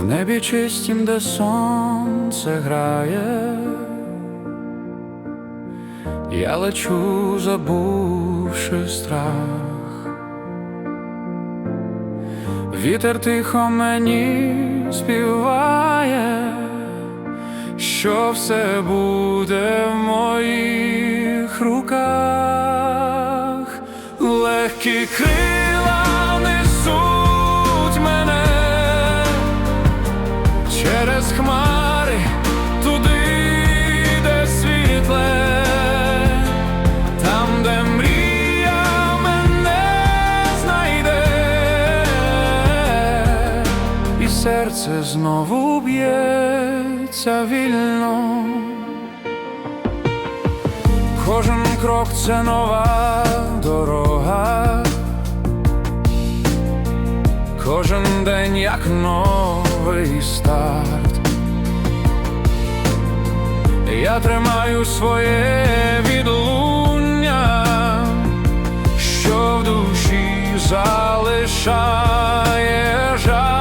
в небі чистім, де сонце грає, я лечу, забувши страх. Вітер тихо мені співає, що все буде в моїх руках, легкі крила серце знову б'ється вільно. Кожен крок це нова дорога, кожен день як новий старт. Я тримаю своє відлуння, що в душі залишає жар,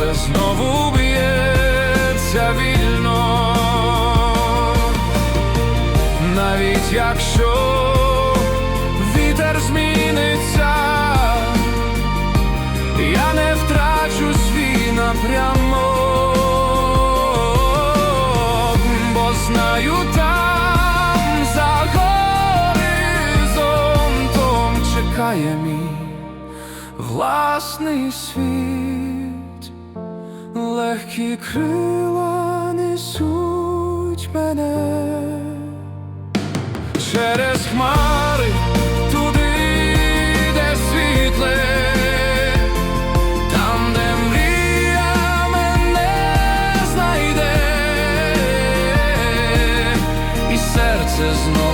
серце знову б'ється вільно, навіть якщо вітер зміниться. Я не втрачу свій напрямок, бо знаю за горизонтом чекає мій власний світ, легкі крила несуть мене через хмари туди, де світле, там, де мрія мене знайде, і серце знов.